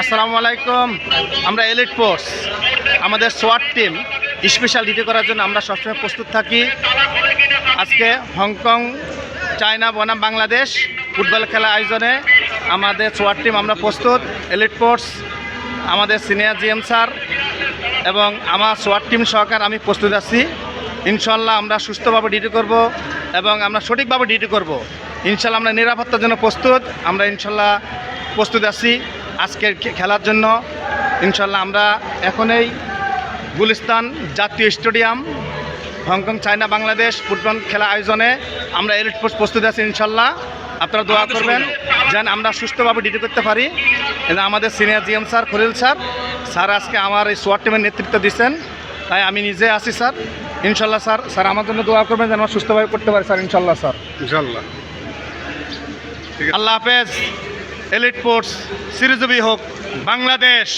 আসসালামু আলাইকুম। আমরা এলিট ফোর্স আমাদের সোয়াট টিম স্পেশাল ডিউটি করার জন্য আমরা সবসময় প্রস্তুত থাকি। আজকে হংকং চায়না বনাম বাংলাদেশ ফুটবল খেলা আয়োজনে আমাদের সোয়াট টিম আমরা প্রস্তুত। এলিট ফোর্স আমাদের সিনিয়র জিএম স্যার এবং আমার সোয়াট টিম সহকার আমি প্রস্তুত আছি। ইনশাল্লাহ আমরা সুস্থভাবে ডিউটি করব এবং আমরা সঠিকভাবে ডিউটি করব। ইনশাল্লাহ আমরা নিরাপত্তার জন্য প্রস্তুত। আমরা ইনশাল্লাহ প্রস্তুত আছি। আজকের খেলার জন্য ইনশাল্লাহ আমরা এখনই গুলিস্তান জাতীয় stadium Hong Kong China Bangladesh football খেলা আয়োজনে আমরা এলিট ফোর্স প্রস্তুত আছি ইনশাল্লাহ। আপনারা দোয়া করবেন যেন আমরা সুস্থভাবে ডিউটি করতে পারি। এবং আমাদের senior GM sir Khalil sir sir আজকে আমার এই সোয়ার টিমের নেতৃত্ব দিচ্ছেন তাই আমি নিজে আসি স্যার। ইনশাল্লাহ স্যার স্যার আমার জন্য দোয়া করবেন যেন আমরা সুস্থভাবে করতে পারি স্যার ইনশাল্লাহ স্যার। ইনশাল্লাহ। আল্লাহ হাফেজ। এলিট ফোর্স সিরিজবি হোক বাংলাদেশ